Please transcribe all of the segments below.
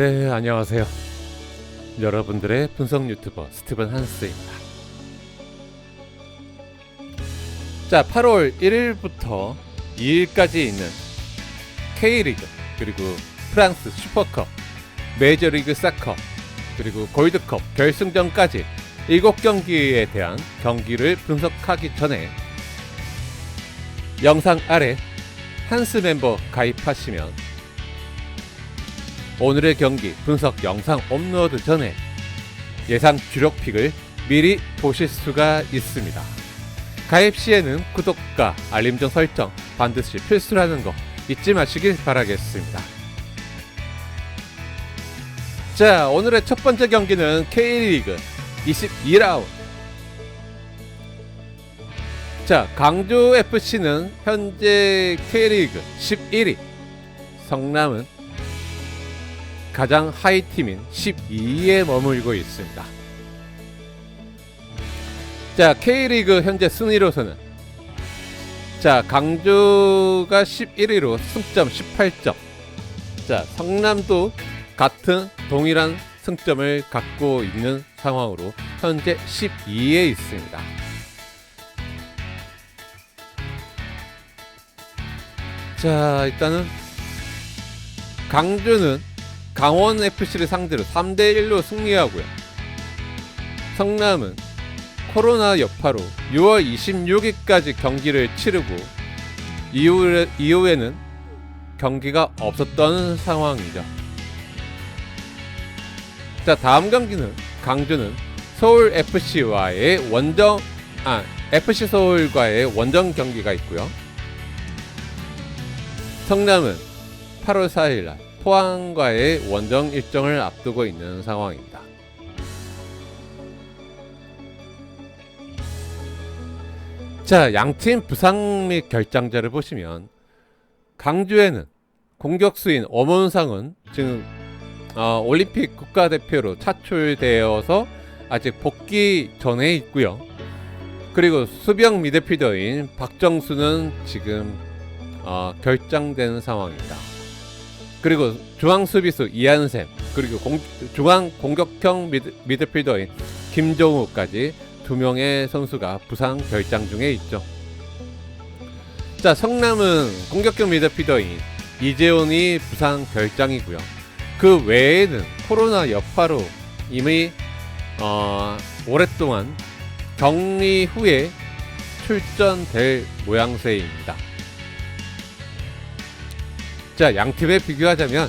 네, 안녕하세요. 여러분들의 분석 유튜버 스티븐 한스입니다. 자, 8월 1일부터 2일까지 있는 K리그, 그리고 프랑스 슈퍼컵, 메이저리그 사커, 그리고 골드컵 결승전까지 7경기에 대한 경기를 분석하기 전에 영상 아래 한스 멤버 가입하시면 오늘의 경기 분석 영상 업로드 전에 예상 주력 픽을 미리 보실 수가 있습니다. 가입 시에는 구독과 알림 전 설정 반드시 필수라는 거 잊지 마시길 바라겠습니다. 자, 오늘의 첫 번째 경기는 K리그 22라운드. 자, 강주 FC는 현재 K리그 11위, 성남은 가장 하위 팀인 12위에 머물고 있습니다. 자, K리그 현재 순위로서는 자, 강주가 11위로 승점 18점. 자, 성남도 같은 동일한 승점을 갖고 있는 상황으로 현재 12위에 있습니다. 자, 일단은 강주는 강원 FC를 상대로 3대 1로 승리하고요. 성남은 코로나 여파로 6월 26일까지 경기를 치르고 이후에, 이후에는 경기가 없었던 상황이죠. 자, 다음 경기는 강주는 서울 FC와의 원정 아, FC 서울과의 원정 경기가 있고요. 성남은 8월 4일 날 포항과의 원정 일정을 앞두고 있는 상황입니다. 자, 양팀 부상 및 결장자를 보시면 강주에는 공격수인 엄원상은 지금 어, 올림픽 국가대표로 차출되어서 아직 복귀 전에 있고요. 그리고 수병 미드필더인 박정수는 지금 어, 결장된 상황입니다. 그리고 중앙 수비수 이한샘 그리고 공, 중앙 공격형 미드, 미드필더인 김종우까지 두 명의 선수가 부상 결장 중에 있죠. 자 성남은 공격형 미드필더인 이재훈이 부상 결장이고요. 그 외에는 코로나 여파로 이미 어, 오랫동안 격리 후에 출전될 모양새입니다. 자, 양 팀에 비교하자면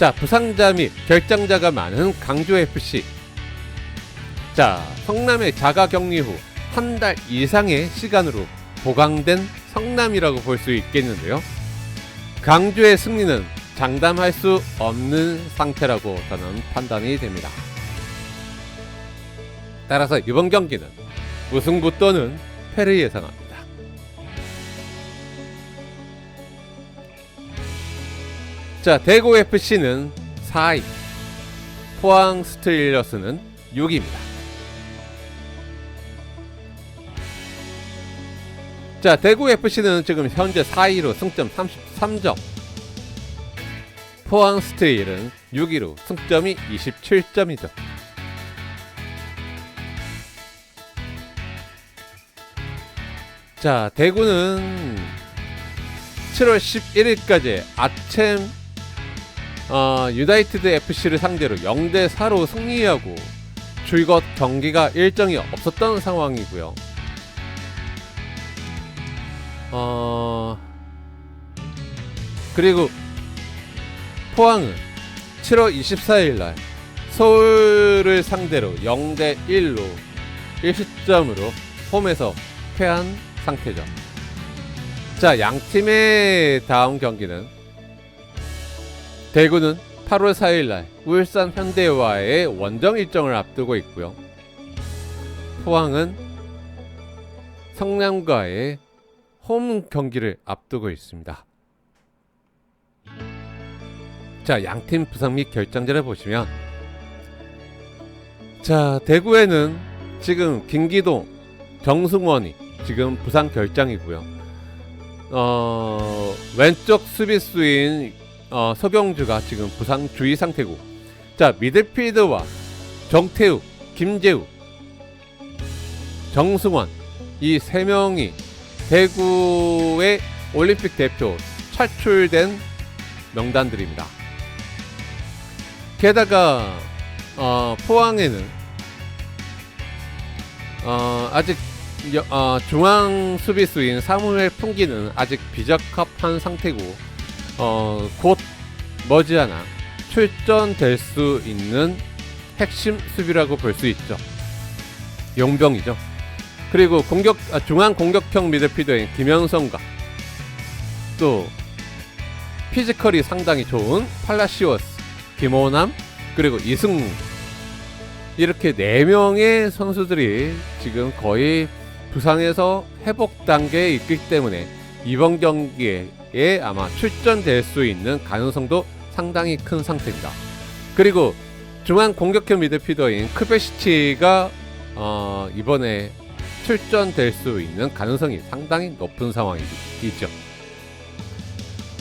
자, 부상자 및 결장자가 많은 강주 FC. 자, 성남의 자가 격리 후 한 달 이상의 시간으로 보강된 성남이라고 볼 수 있겠는데요. 강주의 승리는 장담할 수 없는 상태라고 저는 판단이 됩니다. 따라서 이번 경기는 우승부 또는 패를 예상합니다. 자, 대구 FC는 4위, 포항 스틸러스는 6위입니다. 자, 대구 FC는 지금 현재 4위로 승점 33점, 포항 스틸은 6위로 승점이 27점이죠. 자, 대구는 7월 11일까지 아챔 어, 유나이티드 FC를 상대로 0대 4로 승리하고 줄곧 경기가 일정이 없었던 상황이고요. 어, 그리고 포항은 7월 24일 날 서울을 상대로 0대 1로 1시점으로 홈에서 패한 상태죠. 자, 양 팀의 다음 경기는 대구는 8월 4일 날 울산 현대와의 원정 일정을 앞두고 있고요. 포항은 성남과의 홈 경기를 앞두고 있습니다. 자, 양팀 부상 및 결장자를 보시면 자, 대구에는 지금 김기동, 정승원이 지금 부상 결장이고요. 어, 왼쪽 수비수인 어, 서경주가 지금 부상 주의 상태고 자 미드필더와 정태우, 김재우, 정승원 이세 명이 대구의 올림픽 대표 차출된 명단들입니다. 게다가 어, 포항에는 어, 아직 여- 어, 중앙 수비수인 사무엘 풍기는 아직 비적합한 상태고 어, 곧 머지않아 출전될 수 있는 핵심 수비라고 볼 수 있죠. 용병이죠. 그리고 공격 아, 중앙 공격형 미드필더인 김현성과 또 피지컬이 상당히 좋은 팔라시오스, 김호남 그리고 이승우 이렇게 네 명의 선수들이 지금 거의 부상에서 회복 단계에 있기 때문에 이번 경기에 아마 출전될 수 있는 가능성도 상당히 큰 상태입니다. 그리고 중앙 공격형 미드필더인 크베시치가 어, 이번에 출전될 수 있는 가능성이 상당히 높은 상황이죠.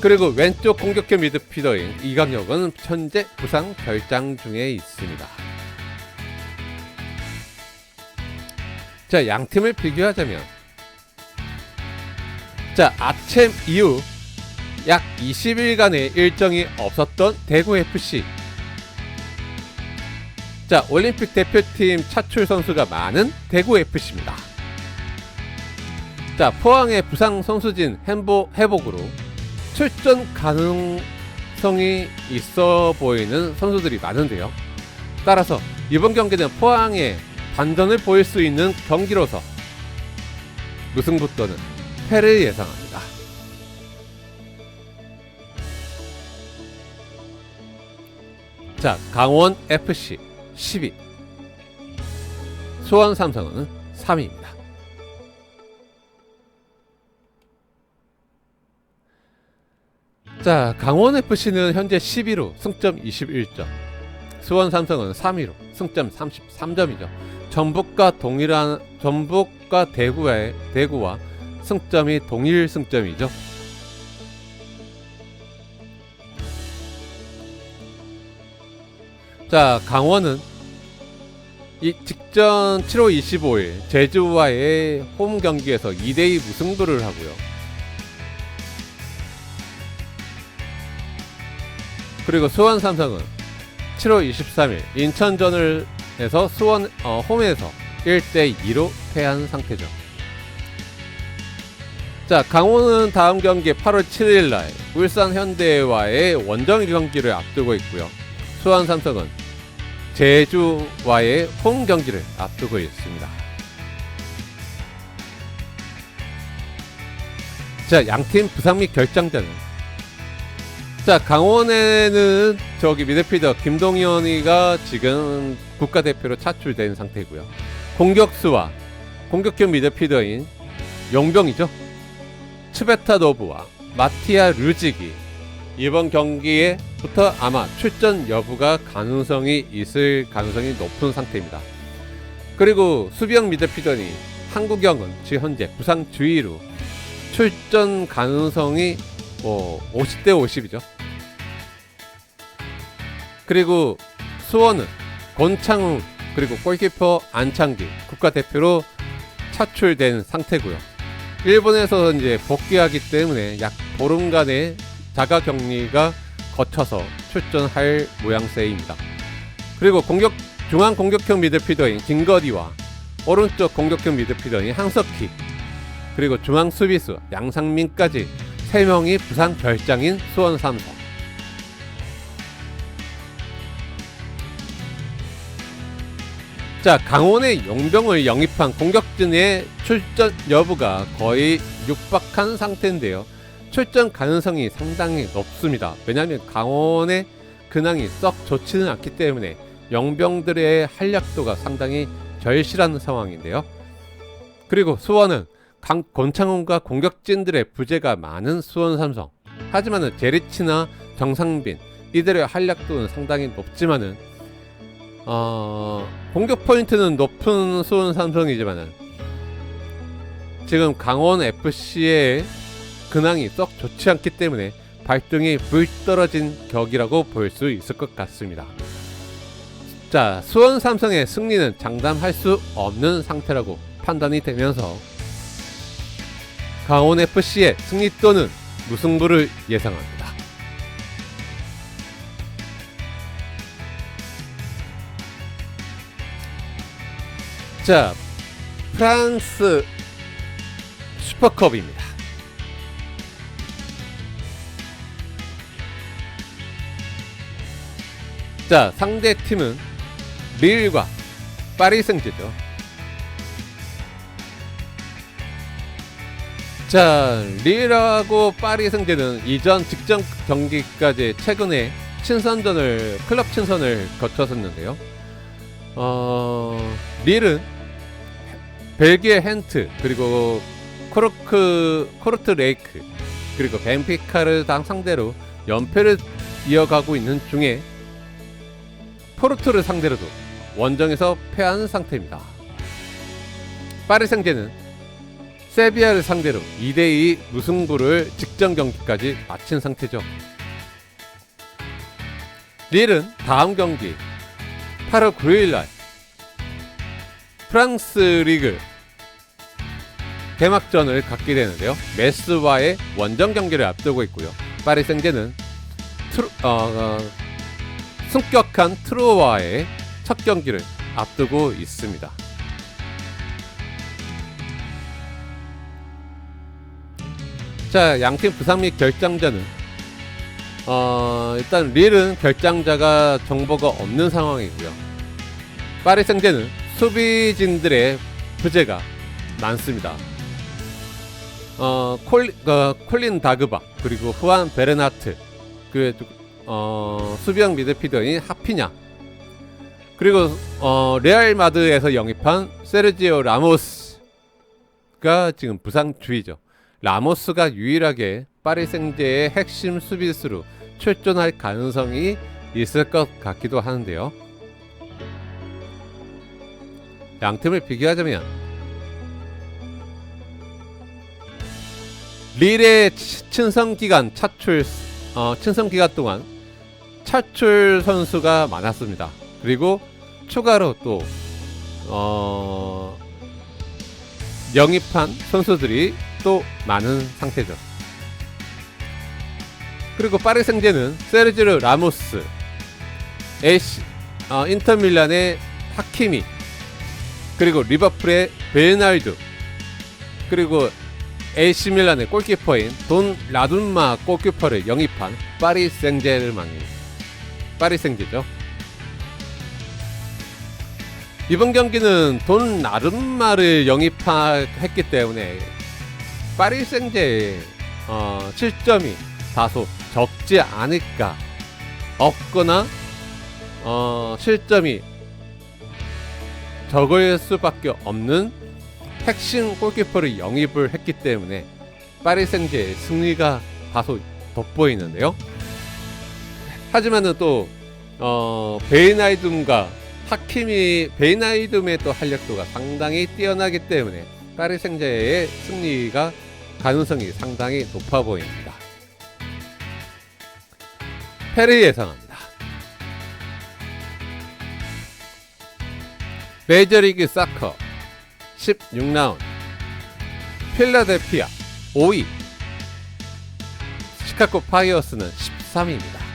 그리고 왼쪽 공격형 미드필더인 이강혁은 현재 부상 결장 중에 있습니다. 자, 양 팀을 비교하자면 자, 아침 이후 약 20일간의 일정이 없었던 대구 FC 자, 올림픽 대표팀 차출 선수가 많은 대구 FC입니다. 자, 포항의 부상 선수진 행보, 회복으로 출전 가능성이 있어 보이는 선수들이 많은데요. 따라서 이번 경기는 포항의 반전을 보일 수 있는 경기로서 무승부 또는 패를 예상합니다. 자, 강원 FC 10위, 수원 삼성은 3위입니다. 자, 강원 FC는 현재 10위로 승점 21점, 수원 삼성은 3위로 승점 33점이죠. 전북과 동일한 전북과 대구의 대구와 승점이 동일 승점이죠. 자, 강원은 이 직전 7월 25일 제주와의 홈 경기에서 2대2 무승부를 하고요. 그리고 수원 삼성은 7월 23일 인천전을 해서 수원 어, 홈에서 1대 2로 패한 상태죠. 자, 강원은 다음 경기 8월 7일 날 울산 현대와의 원정 경기를 앞두고 있고요. 수원 삼성은 제주와의 홈 경기를 앞두고 있습니다. 자, 양팀 부상 및 결장자는 자, 강원에는 저기 미드필더 김동현이가 지금 국가대표로 차출된 상태고요. 공격수와 공격형 미드필더인 용병이죠. 츠베타 노브와 마티아 류직이 이번 경기에부터 아마 출전 여부가 가능성이 있을 가능성이 높은 상태입니다. 그리고 수비형 미드필더니 한국영은 지금 현재 부상 주의로 출전 가능성이 뭐 50대 50이죠. 그리고 수원은 권창훈 그리고 골키퍼 안창기 국가대표로 차출된 상태고요. 일본에서 이제 복귀하기 때문에 약 보름간의 자가 격리가 거쳐서 출전할 모양새입니다. 그리고 공격 중앙 공격형 미드필더인 김거디와 오른쪽 공격형 미드필더인 항석희 그리고 중앙 수비수 양상민까지 3명이 부상 결장인 수원 삼성. 자, 강원의 용병을 영입한 공격진의 출전 여부가 거의 육박한 상태인데요. 출전 가능성이 상당히 높습니다. 왜냐하면 강원의 근황이 썩 좋지는 않기 때문에 영병들의 활약도가 상당히 절실한 상황인데요. 그리고 수원은 강, 권창훈과 공격진들의 부재가 많은 수원 삼성. 하지만은 제리치나 정상빈 이들의 활약도는 상당히 높지만은 어, 공격 포인트는 높은 수원 삼성이지만은 지금 강원 FC의 근황이 썩 좋지 않기 때문에 발등이 불 떨어진 격이라고 볼 수 있을 것 같습니다. 자, 수원 삼성의 승리는 장담할 수 없는 상태라고 판단이 되면서 강원 FC의 승리 또는 무승부를 예상합니다. 자, 프랑스 슈퍼컵입니다. 자, 상대 팀은 릴과 파리 생제죠. 자, 릴하고 파리 생제는 이전 직전 경기까지 최근에 친선전을 클럽 친선을 거쳤었는데요. 어, 릴은 벨기에 헨트 그리고 코르크 코르트 레이크 그리고 벤피카를 당 상대로 연패를 이어가고 있는 중에 포르투를 상대로도 원정에서 패한 상태입니다. 파리 생제는 세비야를 상대로 2대2 무승부를 직전 경기까지 마친 상태죠. 릴은 다음 경기 8월 9일 날 프랑스 리그 개막전을 갖게 되는데요. 메스와의 원정 경기를 앞두고 있고요. 파리 생제는 트루, 어, 어, 승격한 트루와의 첫 경기를 앞두고 있습니다. 자, 양팀 부상 및 결장자는 어, 일단 릴은 결장자가 정보가 없는 상황이고요. 파리 생제는 수비진들의 부재가 많습니다. 어, 콜, 어, 콜린 다그바 그리고 후안 베르나트 그 어, 수비형 미드필더인 하피냐 그리고 어, 레알 마드에서 영입한 세르지오 라모스가 지금 부상 주의죠. 라모스가 유일하게 파리 생제의 핵심 수비수로 출전할 가능성이 있을 것 같기도 하는데요. 양 팀을 비교하자면 릴의 치- 친선 기간 차출 어, 친선 기간 동안 차출 선수가 많았습니다. 그리고 추가로 또 어, 영입한 선수들이 또 많은 상태죠. 그리고 파리 생제는 세르지르 라모스, 에시, 어, 인터밀란의 하키미, 그리고 리버풀의 베르날두, 그리고 AC 밀란의 골키퍼인 돈 라둔마 골키퍼를 영입한 파리 생제르맹이 파리 생제죠. 이번 경기는 돈 라둔마를 영입했기 때문에 파리 생제의 어, 실점이 다소 적지 않을까 없거나 어, 실점이 적을 수밖에 없는 핵심 골키퍼를 영입을 했기 때문에 파리 생제의 승리가 다소 돋보이는데요. 하지만은 또 어, 베이나이둠과 하킴이 베이나이둠의 또 활약도가 상당히 뛰어나기 때문에 파리 생제의 승리가 가능성이 상당히 높아 보입니다. 패를 예상합니다. 메이저리그 사커 16라운드 필라델피아 5위 시카고 파이어스는 13위입니다.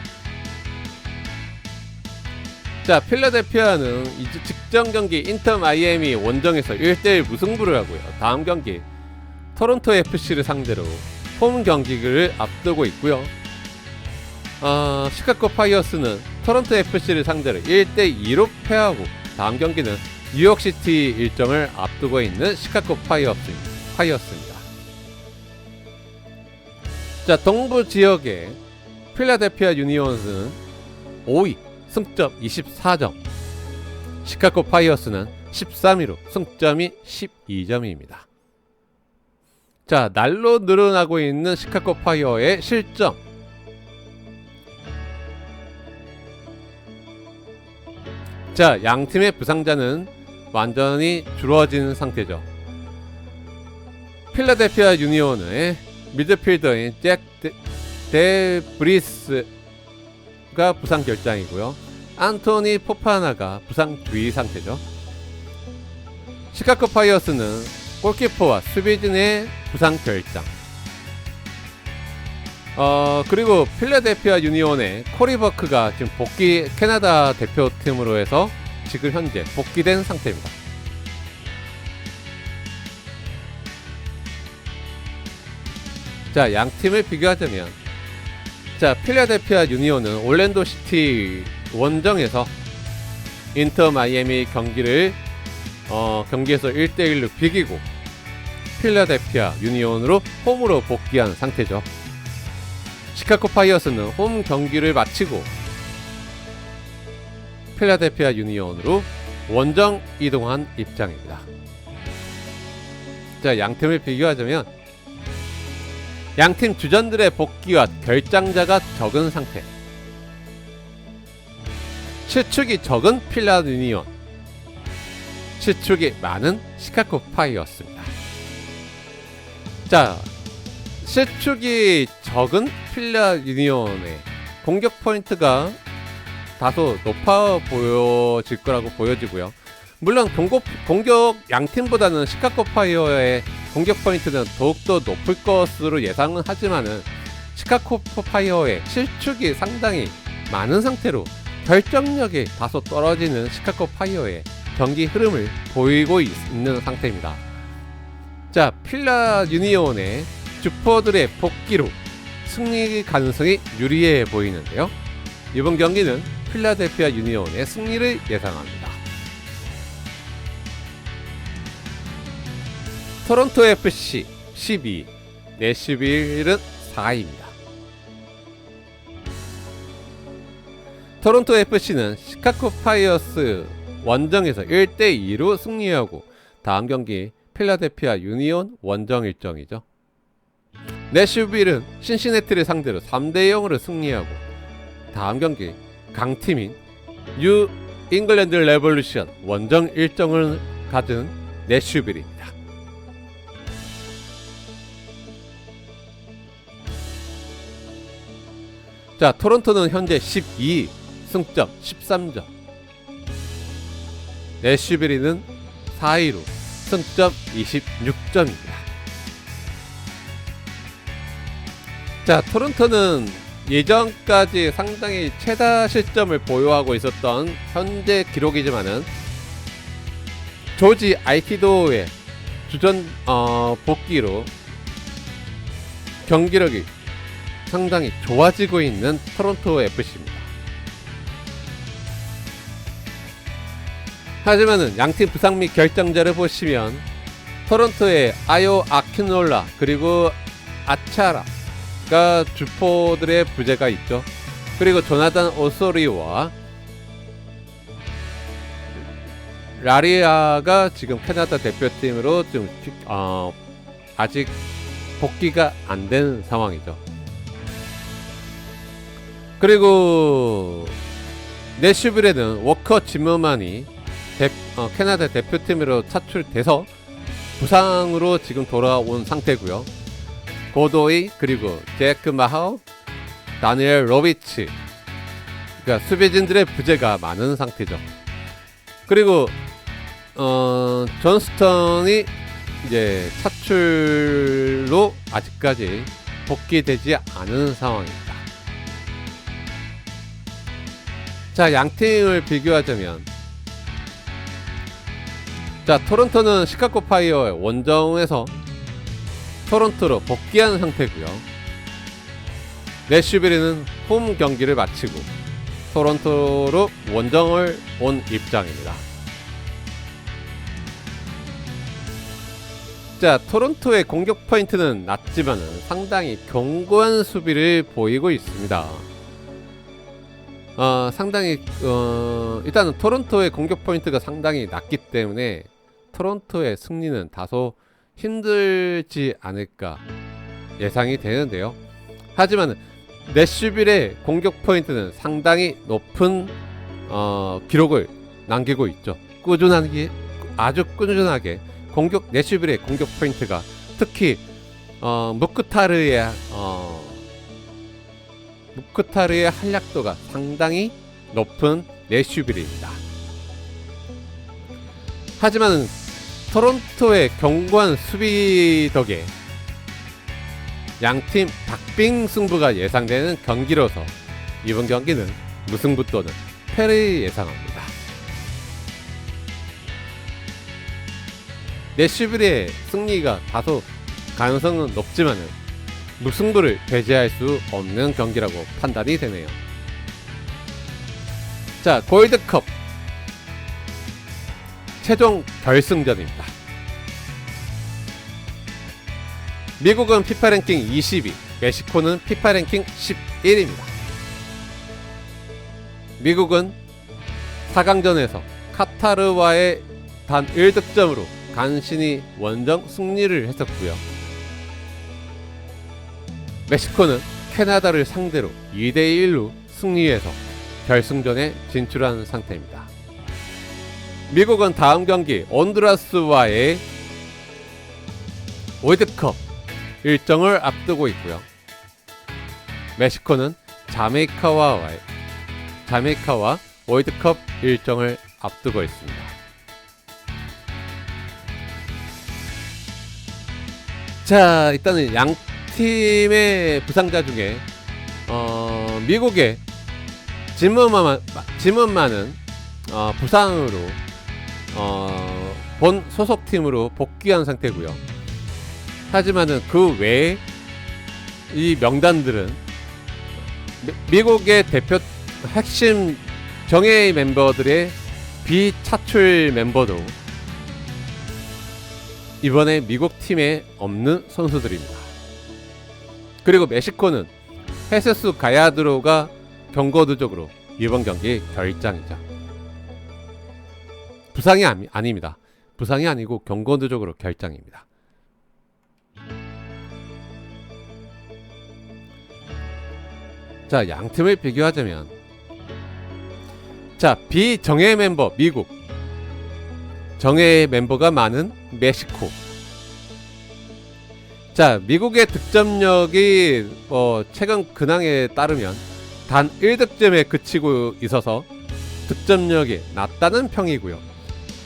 자, 필라델피아는 이제 직전 경기 인터 마이애미 원정에서 1대1 무승부를 하고요. 다음 경기 토론토 FC를 상대로 홈 경기를 앞두고 있고요. 어, 시카고 파이어스는 토론토 FC를 상대로 1대2로 패하고 다음 경기는 뉴욕시티 일정을 앞두고 있는 시카고 파이어스, 파이어스입니다. 자, 동부 지역의 필라델피아 유니온스는 5위, 승점 24점. 시카고 파이어스는 13위로 승점이 12점입니다. 자, 날로 늘어나고 있는 시카고 파이어의 실점. 자, 양 팀의 부상자는 완전히 줄어진 상태죠. 필라델피아 유니온의 미드필더인 잭, 데, 데브리스 가 부상 결장이고요. 안토니 포파나가 부상 주의 상태죠. 시카고 파이어스는 골키퍼와 수비진의 부상 결장. 어 그리고 필라델피아 유니온의 코리버크가 지금 복귀 캐나다 대표팀으로 해서 지금 현재 복귀된 상태입니다. 자, 양 팀을 비교하자면 자, 필라델피아 유니온은 올랜도 시티 원정에서 인터 마이애미 경기를 어, 경기에서 1대1로 비기고 필라델피아 유니온으로 홈으로 복귀한 상태죠. 시카고 파이어스는 홈 경기를 마치고 필라델피아 유니온으로 원정 이동한 입장입니다. 자, 양 팀을 비교하자면 양팀 주전들의 복귀와 결장자가 적은 상태. 실축이 적은 필라 유니온. 실축이 많은 시카고 파이어스입니다. 자, 실축이 적은 필라 유니온의 공격 포인트가 다소 높아 보여질 거라고 보여지고요. 물론 공격, 공격 양팀보다는 시카고 파이어의 공격 포인트는 더욱더 높을 것으로 예상은 하지만은 시카고 파이어의 실축이 상당히 많은 상태로 결정력이 다소 떨어지는 시카고 파이어의 경기 흐름을 보이고 있, 는 상태입니다. 자, 필라 유니온의 주퍼들의 복귀로 승리 가능성이 유리해 보이는데요. 이번 경기는 필라델피아 유니온의 승리를 예상합니다. 토론토 FC 12, 내슈빌은 4위입니다. 토론토 FC는 시카고 파이어스 원정에서 1대 2로 승리하고 다음 경기 필라델피아 유니온 원정 일정이죠. 내슈빌은 신시내티를 상대로 3대 0으로 승리하고 다음 경기 강팀인 뉴 잉글랜드 레볼루션 원정 일정을 가진 내슈빌입니다. 자, 토론토는 현재 12 승점 13점. 내슈비리는 4위로 승점 26점입니다. 자, 토론토는 예전까지 상당히 최다 실점을 보유하고 있었던 현재 기록이지만은 조지 아이티도의 주전 어, 복귀로 경기력이 상당히 좋아지고 있는 토론토 FC입니다. 하지만은 양팀 부상 및 결정자를 보시면 토론토의 아요 아키놀라 그리고 아차라가 주포들의 부재가 있죠. 그리고 조나단 오소리와 라리아가 지금 캐나다 대표팀으로 좀 어, 아직 복귀가 안 된 상황이죠. 그리고 내슈빌에는 워커 지머만이 대, 어, 캐나다 대표팀으로 차출돼서 부상으로 지금 돌아온 상태고요. 고도이 그리고 제크 마하우, 다니엘 로비치 그러니까 수비진들의 부재가 많은 상태죠. 그리고 어, 존스턴이 이제 차출로 아직까지 복귀되지 않은 상황입니다. 자, 양 팀을 비교하자면 자, 토론토는 시카고 파이어의 원정에서 토론토로 복귀한 상태고요. 내슈비리는 홈 경기를 마치고 토론토로 원정을 온 입장입니다. 자, 토론토의 공격 포인트는 낮지만 상당히 견고한 수비를 보이고 있습니다. 어, 상당히 어, 일단은 토론토의 공격 포인트가 상당히 낮기 때문에 토론토의 승리는 다소 힘들지 않을까 예상이 되는데요. 하지만 내슈빌의 공격 포인트는 상당히 높은 어, 기록을 남기고 있죠. 꾸준하게 아주 꾸준하게 공격 내슈빌의 공격 포인트가 특히 어, 무크타르의 어, 무크타르의 활약도가 상당히 높은 내슈빌입니다. 하지만 토론토의 견고한 수비 덕에 양팀 박빙 승부가 예상되는 경기로서 이번 경기는 무승부 또는 패를 예상합니다. 내슈빌의 승리가 다소 가능성은 높지만은 무승부를 배제할 수 없는 경기라고 판단이 되네요. 자, 골드컵 최종 결승전입니다. 미국은 피파 랭킹 22, 멕시코는 피파 랭킹 11입니다. 미국은 4강전에서 카타르와의 단 1득점으로 간신히 원정 승리를 했었고요. 멕시코는 캐나다를 상대로 2대1로 승리해서 결승전에 진출한 상태입니다. 미국은 다음 경기 온두라스와의 월드컵 일정을 앞두고 있고요. 멕시코는 자메이카와의 자메이카와 월드컵 일정을 앞두고 있습니다. 자, 일단은 양 팀의 부상자 중에 어, 미국의 지문만 지문만은 어, 부상으로 어, 본 소속 팀으로 복귀한 상태고요. 하지만은 그 외에 이 명단들은 미- 미국의 대표 핵심 정예 멤버들의 비차출 멤버도 이번에 미국 팀에 없는 선수들입니다. 그리고 멕시코는 헤세스 가야드로가 경고도적으로 이번 경기 결장이죠. 부상이 아니, 아닙니다. 부상이 아니고 경고도적으로 결장입니다. 자, 양 팀을 비교하자면 자, 비정예 멤버 미국 정예 멤버가 많은 멕시코 자, 미국의 득점력이 어, 최근 근황에 따르면 단 1득점에 그치고 있어서 득점력이 낮다는 평이고요.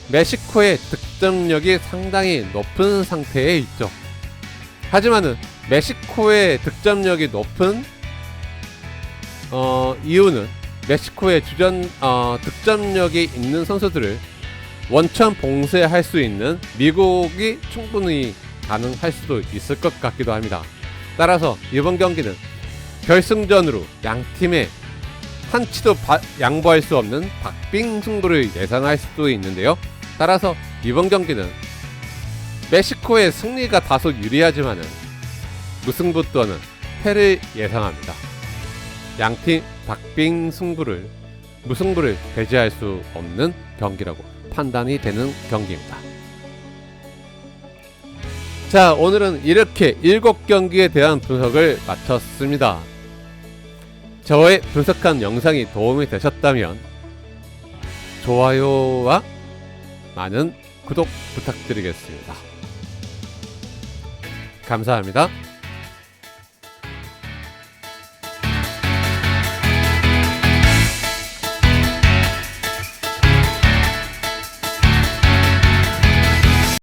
멕시코의 득점력이 상당히 높은 상태에 있죠. 하지만은 멕시코의 득점력이 높은 어, 이유는 멕시코의 주전 어, 득점력이 있는 선수들을 원천 봉쇄할 수 있는 미국이 충분히 가능할 수도 있을 것 같기도 합니다. 따라서 이번 경기는 결승전으로 양 팀의 한 치도 바- 양보할 수 없는 박빙 승부를 예상할 수도 있는데요. 따라서 이번 경기는 멕시코의 승리가 다소 유리하지만은 무승부 또는 패를 예상합니다. 양팀 박빙 승부를 무승부를 배제할 수 없는 경기라고 판단이 되는 경기입니다. 자, 오늘은 이렇게 7경기에 대한 분석을 마쳤습니다. 저의 분석한 영상이 도움이 되셨다면 좋아요와 많은 구독 부탁드리겠습니다. 감사합니다.